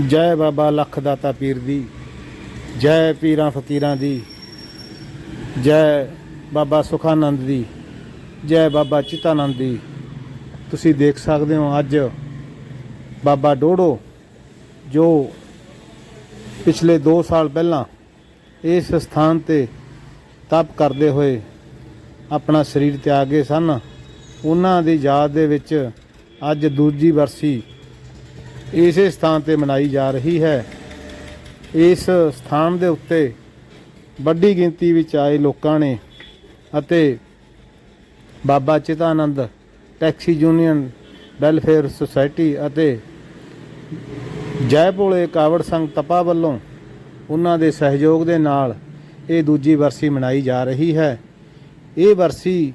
ਜੈ ਬਾਬਾ ਲੱਖ ਦਾਤਾ ਪੀਰ ਦੀ, ਜੈ ਪੀਰਾਂ ਫਕੀਰਾਂ ਦੀ, ਜੈ ਬਾਬਾ ਸੁਖਾਨੰਦ ਦੀ, ਜੈ ਬਾਬਾ ਚਿਤਾਨੰਦ ਦੀ। ਤੁਸੀਂ ਦੇਖ ਸਕਦੇ ਹੋ ਅੱਜ ਬਾਬਾ ਡੋੜੋ, ਜੋ ਪਿਛਲੇ 2 ਸਾਲ ਪਹਿਲਾਂ ਇਸ ਸਥਾਨ ਤੇ ਤਪ ਕਰਦੇ ਹੋਏ ਆਪਣਾ ਸਰੀਰ ਤਿਆਗੇ ਸਨ, ਉਹਨਾਂ ਦੀ ਯਾਦ ਦੇ ਵਿੱਚ ਅੱਜ ਦੂਜੀ ਵਰਸੀ ਇਸੇ ਸਥਾਨ ਤੇ ਮਨਾਈ ਜਾ ਰਹੀ ਹੈ। ਇਸ ਸਥਾਨ ਦੇ ਉੱਤੇ ਵੱਡੀ ਗਿਣਤੀ ਵਿੱਚ ਆਏ ਲੋਕਾਂ ਨੇ ਅਤੇ Baba Chitanand taxi union, welfare society ਅਤੇ ਜੈ ਭੋਲੇ ਕਾਵੜ ਸੰਘ ਤਪਾ ਵੱਲੋਂ ਉਹਨਾਂ ਦੇ ਸਹਿਯੋਗ ਦੇ ਨਾਲ ਇਹ ਦੂਜੀ ਵਰਸੀ ਮਨਾਈ ਜਾ ਰਹੀ ਹੈ। ਇਹ ਵਰਸੀ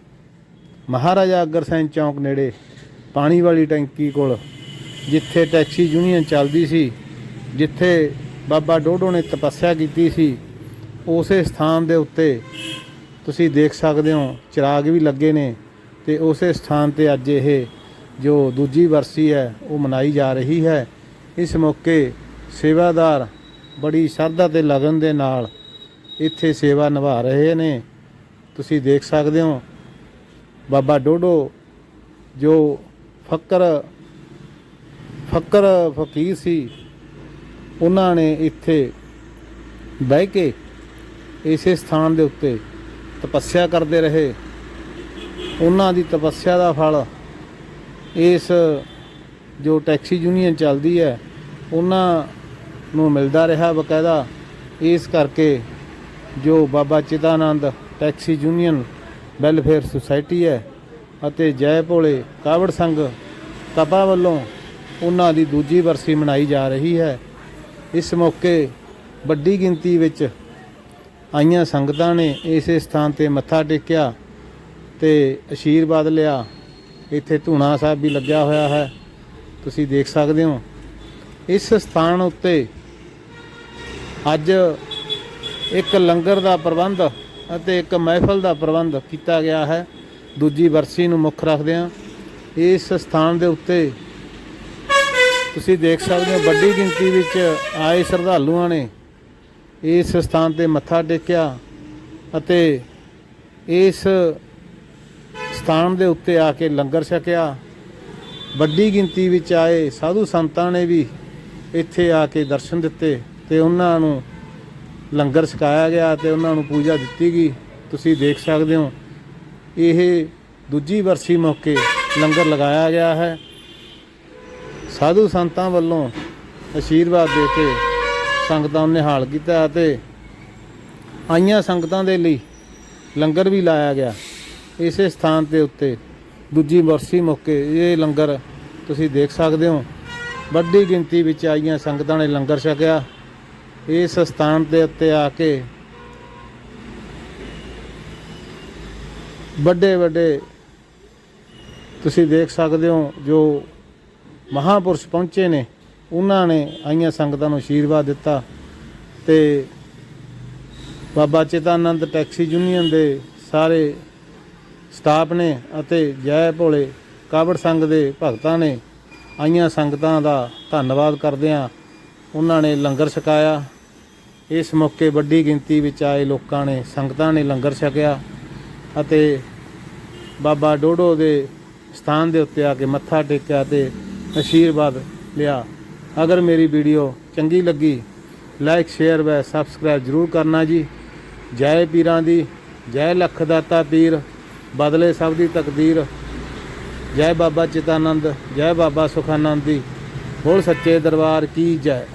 ਮਹਾਰਾਜਾ ਅਗਰਸੈਨ ਚੌਂਕ ਨੇੜੇ ਪਾਣੀ ਵਾਲੀ ਟੈਂਕੀ ਕੋਲ ਜਿੱਥੇ ਟੈਕਸੀ ਯੂਨੀਅਨ ਚੱਲਦੀ ਸੀ, ਜਿੱਥੇ ਬਾਬਾ ਡੋਡੋ ਨੇ ਤਪੱਸਿਆ ਕੀਤੀ ਸੀ, ਉਸੇ ਸਥਾਨ ਦੇ ਉੱਤੇ ਤੁਸੀਂ ਦੇਖ ਸਕਦੇ ਹੋ, ਚਿਰਾਗ ਵੀ ਲੱਗੇ ਨੇ ਤੇ ਉਸੇ ਸਥਾਨ ਤੇ ਅੱਜ ਇਹ ਜੋ ਦੂਜੀ ਵਰਸੀ ਹੈ, ਉਹ ਮਨਾਈ ਜਾ ਰਹੀ ਹੈ। ਇਸ ਮੌਕੇ ਸੇਵਾਦਾਰ ਬੜੀ ਸ਼ਰਧਾ ਤੇ ਲਗਨ ਦੇ ਨਾਲ ਇੱਥੇ ਸੇਵਾ ਨਿਭਾ ਰਹੇ ਨੇ। ਤੁਸੀਂ ਦੇਖ ਸਕਦੇ ਹੋ, ਬਾਬਾ ਡੋਡੋ ਜੋ ਫਕਰ ਫਕਰ ਫਕੀਰ ਸੀ। ਉਹਨਾਂ ਨੇ ਇੱਥੇ ਬਹਿ ਕੇ ਇਸੇ ਸਥਾਨ ਦੇ ਉੱਤੇ ਤਪੱਸਿਆ ਕਰਦੇ ਰਹੇ। ਉਹਨਾਂ ਦੀ ਤਪੱਸਿਆ ਦਾ ਫਲ ਇਸ ਜੋ ਟੈਕਸੀ ਯੂਨੀਅਨ ਚੱਲਦੀ ਹੈ, ਉਹਨਾਂ ਨੂੰ ਮਿਲਦਾ ਰਿਹਾ ਬਕਾਇਦਾ। ਇਸ ਕਰਕੇ ਜੋ Baba Chitanand taxi union welfare society ਹੈ ਅਤੇ ਜੈ ਭੋਲੇ ਕਾਵੜ ਸੰਘ ਕਪਾ ਵੱਲੋਂ ਉਹਨਾਂ ਦੀ ਦੂਜੀ ਵਰਸੀ ਮਨਾਈ ਜਾ ਰਹੀ ਹੈ। ਇਸ ਮੌਕੇ ਵੱਡੀ ਗਿਣਤੀ ਵਿੱਚ ਆਈਆਂ ਸੰਗਤਾਂ ਨੇ ਇਸੇ ਸਥਾਨ ਤੇ ਮੱਥਾ ਟੇਕਿਆ ਤੇ ਅਸ਼ੀਰਵਾਦ ਲਿਆ। ਇੱਥੇ ਧੂਣਾ ਸਾਹਿਬ ਵੀ ਲੱਗਿਆ ਹੋਇਆ ਹੈ। ਤੁਸੀਂ ਦੇਖ ਸਕਦੇ ਹੋ। ਇਸ ਸਥਾਨ ਉੱਤੇ ਅੱਜ ਇੱਕ ਲੰਗਰ ਦਾ ਪ੍ਰਬੰਧ ਅਤੇ ਇੱਕ ਮਹਿਫਲ ਦਾ ਪ੍ਰਬੰਧ ਕੀਤਾ ਗਿਆ ਹੈ। ਦੂਜੀ ਵਰਸੀ ਨੂੰ ਮੁੱਖ ਰੱਖਦਿਆਂ ਇਸ ਸਥਾਨ ਦੇ ਉੱਤੇ ਤੁਸੀਂ ਦੇਖ ਸਕਦੇ ਹੋ ਵੱਡੀ ਗਿਣਤੀ ਵਿੱਚ ਆਏ ਸ਼ਰਧਾਲੂਆਂ ਨੇ ਇਸ ਸਥਾਨ ਤੇ ਮੱਥਾ ਟੇਕਿਆ ਅਤੇ ਇਸ ਸਥਾਨ ਦੇ ਉੱਤੇ ਆ ਕੇ ਲੰਗਰ ਛਕਿਆ। ਵੱਡੀ ਗਿਣਤੀ ਵਿੱਚ ਆਏ ਸਾਧੂ ਸੰਤਾਂ ਨੇ ਵੀ ਇੱਥੇ ਆ ਕੇ ਦਰਸ਼ਨ ਦਿੱਤੇ ਤੇ ਉਹਨਾਂ ਨੂੰ ਲੰਗਰ ਛਕਾਇਆ ਗਿਆ ਤੇ ਉਹਨਾਂ ਨੂੰ ਪੂਜਾ ਦਿੱਤੀ ਗਈ। ਤੁਸੀਂ ਦੇਖ ਸਕਦੇ ਹੋ, ਇਹ ਦੂਜੀ ਵਰਸੀ ਮੌਕੇ ਲੰਗਰ ਲਗਾਇਆ ਗਿਆ ਹੈ। ਸਾਧੂ ਸੰਤਾਂ ਵੱਲੋਂ ਅਸ਼ੀਰਵਾਦ ਦੇ ਕੇ ਸੰਗਤਾਂ ਨੂੰ ਨਿਹਾਲ ਕੀਤਾ ਅਤੇ ਆਈਆਂ ਸੰਗਤਾਂ ਦੇ ਲਈ ਲੰਗਰ ਵੀ ਲਾਇਆ ਗਿਆ। ਇਸੇ ਸਥਾਨ ਦੇ ਉੱਤੇ ਦੂਜੀ ਵਰਸੀ ਮੌਕੇ ਇਹ ਲੰਗਰ ਤੁਸੀਂ ਦੇਖ ਸਕਦੇ ਹੋ। ਵੱਡੀ ਗਿਣਤੀ ਵਿੱਚ ਆਈਆਂ ਸੰਗਤਾਂ ਨੇ ਲੰਗਰ ਛਕਿਆ। ਇਸ ਸਥਾਨ ਦੇ ਉੱਤੇ ਆ ਕੇ ਵੱਡੇ ਵੱਡੇ ਤੁਸੀਂ ਦੇਖ ਸਕਦੇ ਹੋ ਜੋ ਮਹਾਪੁਰਸ਼ ਪਹੁੰਚੇ ਨੇ, ਉਹਨਾਂ ਨੇ ਆਈਆਂ ਸੰਗਤਾਂ ਨੂੰ ਆਸ਼ੀਰਵਾਦ ਦਿੱਤਾ ਤੇ ਬਾਬਾ ਚਿਤਾਨੰਦ ਟੈਕਸੀ ਯੂਨੀਅਨ ਦੇ ਸਾਰੇ ਸਟਾਫ ਨੇ ਅਤੇ ਜੈ ਭੋਲੇ ਕਾਵੜ ਸੰਘ ਦੇ ਭਗਤਾਂ ਨੇ ਆਈਆਂ ਸੰਗਤਾਂ ਦਾ ਧੰਨਵਾਦ ਕਰਦੇ ਹਾਂ ਉਹਨਾਂ ਨੇ ਲੰਗਰ ਛਕਾਇਆ। ਇਸ ਮੌਕੇ ਵੱਡੀ ਗਿਣਤੀ ਵਿੱਚ ਆਏ ਲੋਕਾਂ ਨੇ ਸੰਗਤਾਂ ਨੇ ਲੰਗਰ ਛਕਿਆ ਅਤੇ ਬਾਬਾ ਡੋਡੋ ਦੇ ਸਥਾਨ ਦੇ ਉੱਤੇ ਆ ਕੇ ਮੱਥਾ ਟੇਕਿਆ ਤੇ ਅਸ਼ੀਰਵਾਦ ਲਿਆ। ਅਗਰ ਮੇਰੀ ਵੀਡੀਓ ਚੰਗੀ ਲੱਗੀ ਲਾਈਕ ਸ਼ੇਅਰ ਵੈ ਸਬਸਕ੍ਰਾਈਬ ਜ਼ਰੂਰ ਕਰਨਾ ਜੀ। ਜੈ ਪੀਰਾਂ ਦੀ, ਜੈ ਲੱਖ ਦਾਤਾ ਪੀਰ, ਬਦਲੇ ਸਭ ਦੀ ਤਕਦੀਰ। ਜੈ ਬਾਬਾ ਚਿਤਾਨੰਦ, ਜੈ ਬਾਬਾ ਸੁਖਾਨੰਦ ਦੀ। ਬੋਲ ਸੱਚੇ ਦਰਬਾਰ ਕੀ ਜੈ।